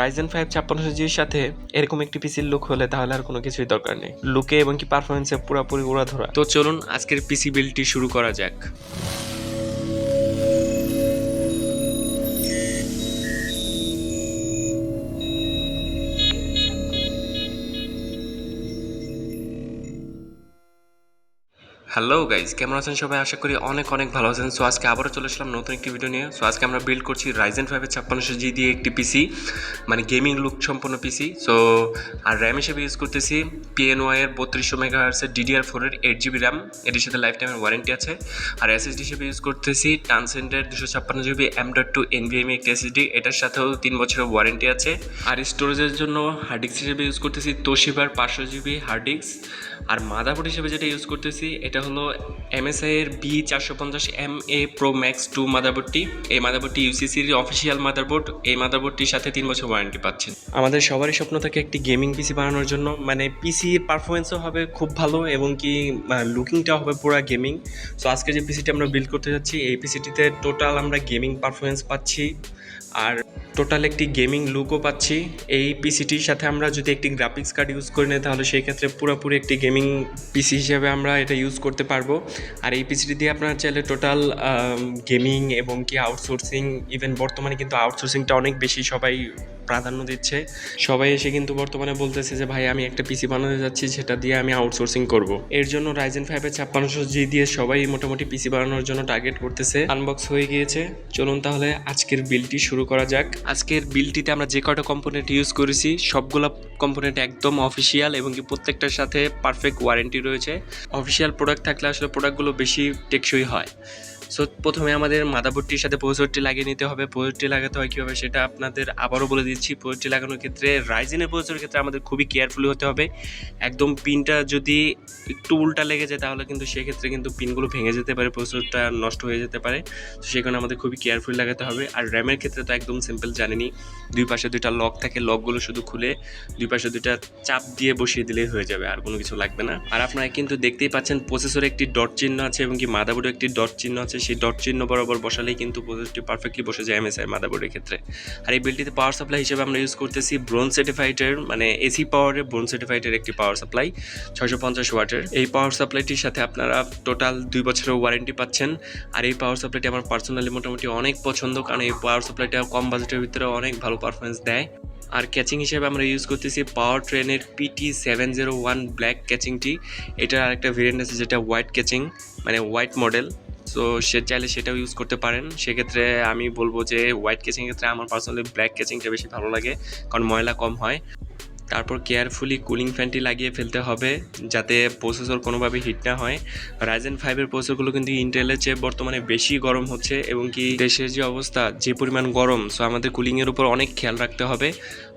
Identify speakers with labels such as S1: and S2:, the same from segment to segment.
S1: Ryzen five ছাপ্পান্নশো জির সাথে এরকম একটি পিসির লুক হলে তাহলে আর কোনো কিছুই দরকার নেই। লুকে এবং কি পারফরমেন্সে পুরোপুরি উড়া ধরা তো চলুন আজকের পিসি বিলটি শুরু করা যাক। হ্যালো গাইজ কেমন আছেন সবাই? আশা করি অনেক অনেক ভালো আছেন। সো আজকে আবারও চলে আসলাম নতুন একটি ভিডিও নিয়ে। সো আজকে আমরা বিল্ড করছি রাইজেন ফাইভের ছাপ্পান্নশো জি দিয়ে একটি পিসি মানে গেমিং লুক সম্পন্ন পিসি সো আর র্যাম হিসেবে ইউজ করতেছি পিএনওয়াই এর বত্রিশশো মেগা হার্সের ডিডিআর ফোরের এইট জিবি র্যাম এটির সাথে লাইফ টাইমের ওয়ারেন্টি আছে। আর এসএসডি হিসেবে ইউজ করতেছি টানসেন্টের দুশো ছাপ্পান্ন GB M dot two NVMe একটি এসএসডি এটার সাথেও তিন বছরের ওয়ারেন্টি আছে। আর স্টোরেজের জন্য হার্ড ডিস্ক হিসেবে ইউজ করতেছি তোশিবার পাঁচশো জিবি হার্ড ডিস্ক আর মাদাবোর্ড হিসেবে যেটা ইউজ করতেছি, এটা হলো এমএসআই এর বি চারশো পঞ্চাশ M A Pro Max two. মাদারবোর্ডটি এই মাদারবোর্ডটি ইউসিসির অফিসিয়াল মাদারবোর্ড এই মাদারবোর্ডটির সাথে তিন বছর ওয়ারেন্টি পাচ্ছেন। আমাদের সবারই স্বপ্ন থাকে একটি গেমিং পিসি বানানোর জন্য। মানে পিসির পারফরমেন্সও হবে খুব ভালো এবং কি লুকিংটাও হবে পুরো গেমিং সো আজকে যে পিসিটি আমরা বিল্ড করতে যাচ্ছি, এই পিসিটিতে টোটাল আমরা গেমিং পারফরমেন্স পাচ্ছি। আর টোটাল একটি গেমিং লুকও পাচ্ছি। এই পিসিটির সাথে আমরা যদি একটি গ্রাফিক্স কার্ড ইউজ করে নিই, তাহলে সেই ক্ষেত্রে পুরোপুরি একটি গেমিং পিসি হিসেবে আমরা এটা ইউজ করতে পারব। আর এই পিসিটি দিয়ে আপনারা চাইলে টোটাল গেমিং এবং কি আউটসোর্সিং ইভেন বর্তমানে কিন্তু আউটসোর্সিংটা অনেক বেশি সবাই প্রাধান্য দিচ্ছে। সবাই এসে কিন্তু বর্তমানে বলতেছে যে, ভাই, আমি একটা পিসি বানাতে যাচ্ছি, সেটা দিয়ে আমি আউটসোর্সিং করব। এর জন্য রাইজেন ফাইভের ছাপ্পান্নশো জি দিয়ে সবাই মোটামুটি পিসি বানানোর জন্য টার্গেট করতেছে। আনবক্স হয়ে গিয়েছে। চলুন তাহলে আজকের বিলটি শুরু করা যাক। আজকের বিলটিতে আমরা যে কয়টা কম্পোনেন্ট ইউজ করেছি, সবগুলো কম্পোনেন্ট একদম অফিসিয়াল এবং কি প্রত্যেকটার সাথে পারফেক্ট ওয়ারেন্টি রয়েছে। অফিসিয়াল প্রোডাক্ট থাকলে আসলে প্রোডাক্টগুলো বেশি টেকসই হয়। সো প্রথমে আমাদের মাদাবোর্ডটির সাথে প্রসেসরটি লাগিয়ে নিতে হবে। প্রসেসরটি লাগাতে হয় কীভাবে সেটা আপনাদের আবারও বলে দিচ্ছি। প্রসেসরটি লাগানোর ক্ষেত্রে রাইজেনের প্রসেসরের ক্ষেত্রে আমাদের খুবই কেয়ারফুলি হতে হবে। একদম পিনটা যদি একটু উল্টা লেগে যায় তাহলে কিন্তু সেক্ষেত্রে কিন্তু পিনগুলো ভেঙে যেতে পারে, প্রসেসরটা নষ্ট হয়ে যেতে পারে। তো কারণে আমাদের খুবই কেয়ারফুলি লাগাতে হবে। আর র্যামের ক্ষেত্রে তো একদম সিম্পল জানেনি দুই পাশে দুইটা লক থাকে লকগুলো শুধু খুলে দুই পাশে দুইটা চাপ দিয়ে বসিয়ে দিলেই হয়ে যাবে, আর কোনো কিছু লাগবে না। আর আপনারা কিন্তু দেখতেই পাচ্ছেন প্রসেসরে একটি ডট চিহ্ন আছে এবং কি মাদাবোর্ডে একটি ডট চিহ্ন আছে। সেই ডট চিহ্ন বরাবর বসালেই কিন্তু প্রসেসরটি পারফেক্টলি বসে যায় এমএসআই মাদাবোর্ডের ক্ষেত্রে। আর এই বিলটিতে পাওয়ার সাপ্লাই হিসেবে আমরা ইউজ করতেছি ব্রোন সার্টিফাইডের মানে এসি পাওয়ারের ব্রোন সার্টিফাইডের একটি পাওয়ার সাপ্লাই ছয়শো পঞ্চাশ ওয়াটের। এই পাওয়ার সাপ্লাইটির সাথে আপনারা টোটাল দুই বছরের ওয়ারেন্টি পাচ্ছেন। আর এই পাওয়ার সাপ্লাইটি আমার পার্সোনালি মোটামুটি অনেক পছন্দ, কারণ এই পাওয়ার সাপ্লাইটা কম বাজেটের ভিতরে অনেক ভালো পারফরমেন্স দেয়। আর ক্যাচিং হিসেবে আমরা ইউজ করতেছি পাওয়ার ট্রেনের PT seven zero one black ক্যাচিংটি এটার আরেকটা ভেরিয়েন্ট আছে যেটা হোয়াইট ক্যাচিং মানে হোয়াইট মডেল সো সে চাইলে সেটাও ইউজ করতে পারেন। সেক্ষেত্রে আমি বলব যে হোয়াইট ক্যাচিং ক্ষেত্রে আমার পার্সোনালি ব্ল্যাক ক্যাচিংটা বেশি ভালো লাগে, কারণ ময়লা কম হয়। তারপর কেয়ারফুলি কুলিং ফ্যানটি লাগিয়ে ফেলতে হবে, যাতে প্রসেসর কোনোভাবে হিট না হয়। রাইজেন ফাইভের প্রসেসরগুলো কিন্তু ইন্টেলের চেয়ে বর্তমানে বেশি গরম হচ্ছে, এবং কি দেশের যে অবস্থা, যে পরিমাণ গরম সো আমাদের কুলিংয়ের উপর অনেক খেয়াল রাখতে হবে।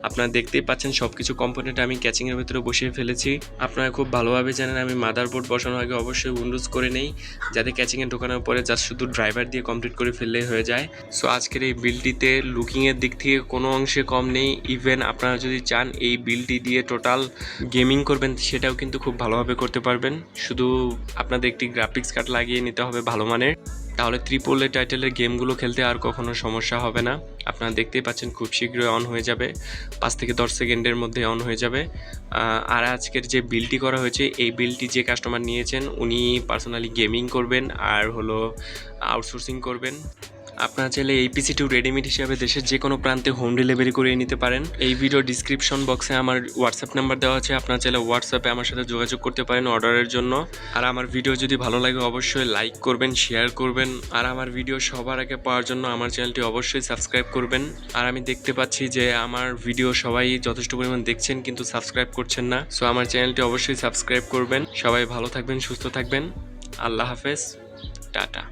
S1: আপনারা দেখতেই পাচ্ছেন সব কিছু কম্পোনেন্ট আমি ক্যাচিংয়ের ভিতরে বসিয়ে ফেলেছি। আপনারা খুব ভালোভাবে জানেন, আমি মাদারবোর্ড বসানোর আগে অবশ্যই উইন্ডোজ করে নেই, যাতে ক্যাচিংয়ে ঢোকানোর পরে জাস্ট শুধু ড্রাইভার দিয়ে কমপ্লিট করে ফেললেই হয়ে যায়। সো আজকের এই বিলটিতে লুকিংয়ের দিক থেকে কোনো অংশে কম নেই। ইভেন আপনারা যদি চান, এই বিলটি দিয়ে টোটাল গেমিং করবেন, সেটাও কিন্তু খুব ভালোভাবে করতে পারবেন। শুধু আপনাদের একটি গ্রাফিক্স কার্ড লাগিয়ে নিতে হবে ভালো মানের। তাহলে ত্রিপল এ টাইটেলের গেমগুলো খেলতে আর কখনো সমস্যা হবে না। আপনারা দেখতেই পাচ্ছেন খুব শীঘ্রই অন হয়ে যাবে। পাঁচ থেকে দশ সেকেন্ডের মধ্যে অন হয়ে যাবে। আর আজকের যে বিলটি করা হয়েছে, এই বিলটি যে কাস্টমার নিয়েছেন, উনি পার্সোনালি গেমিং করবেন আর হলো আউটসোর্সিং করবেন। আপনারা চাইলে এই পিসি টু রেডিমেড হিসাবে দেশের যে কোনো প্রান্তে হোম ডেলিভারি করে নিতে পারেন। এই ভিডিও ডিসক্রিপশন বক্সে আমার হোয়াটসঅ্যাপ নাম্বার দেওয়া আছে। আপনারা চাইলে হোয়াটসঅ্যাপে আমার সাথে যোগাযোগ করতে পারেন অর্ডারের জন্য। আর আমার ভিডিও যদি ভালো লাগে, অবশ্যই লাইক করবেন শেয়ার করবেন। আর আমার ভিডিও সবার আগে পাওয়ার জন্য আমার চ্যানেলটি অবশ্যই সাবস্ক্রাইব করবেন। আর আমি দেখতে পাচ্ছি যে আমার ভিডিও সবাই যথেষ্ট পরিমাণ দেখছেন, কিন্তু সাবস্ক্রাইব করছেন না। সো আমার চ্যানেলটি অবশ্যই সাবস্ক্রাইব করবেন। সবাই ভালো থাকবেন, সুস্থ থাকবেন। আল্লাহ হাফেজ। টাটা।